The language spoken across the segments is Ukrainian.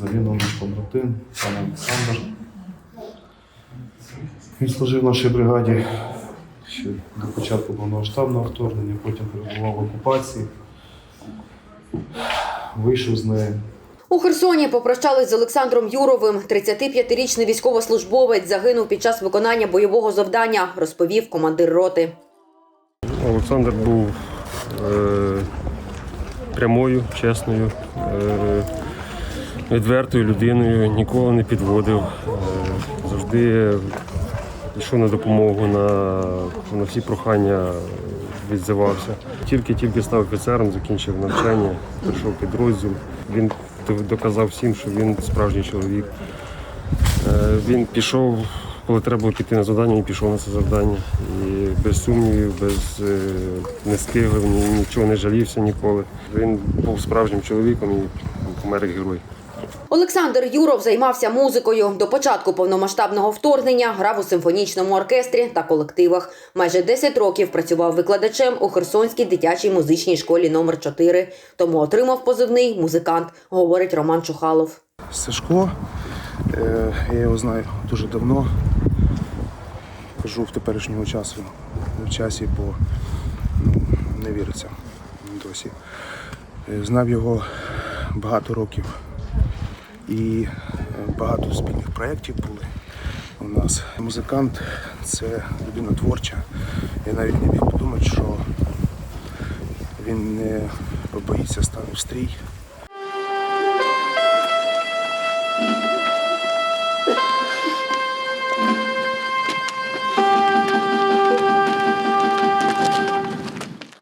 загинув наш побратим, пан Олександр. Він служив в нашій бригаді ще до початку повномасштабного вторгнення, потім перебував в окупації, вийшов з неї. У Херсоні попрощались з Олександром Юровим. 35-річний військовослужбовець загинув під час виконання бойового завдання, розповів командир роти. Олександр був е, прямою, чесною, е, відвертою людиною, ніколи не підводив, е, завжди йшов на допомогу, на, на всі прохання відзивався. Тільки-тільки став офіцером, закінчив навчання, прийшов підрозділ. Він доказав всім, що він справжній чоловік. Е, Він пішов, коли треба було піти на завдання, він пішов на це завдання. І без сумнівів, без е, не скиглив, нічого не жалівся ніколи. Він був справжнім чоловіком і помер герой. Олександр Юров займався музикою. До початку повномасштабного вторгнення грав у симфонічному оркестрі та колективах. Майже 10 років працював викладачем у Херсонській дитячій музичній школі номер 4 тому отримав позивний музикант, говорить Роман Чухалов. Сашко. Е, Я його знаю дуже давно. Кажу в теперішньому часу, в часі, бо ну, не віриться досі. Е, Знав його багато років і е, багато спільних проєктів були у нас. Музикант це людина творча. Я навіть не міг подумати, що він не побоїться стати в стрій.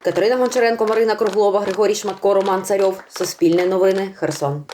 Катерина Гончаренко, Марина Круглова, Григорій Шматко, Роман Царьов. Суспільне новини. Херсон.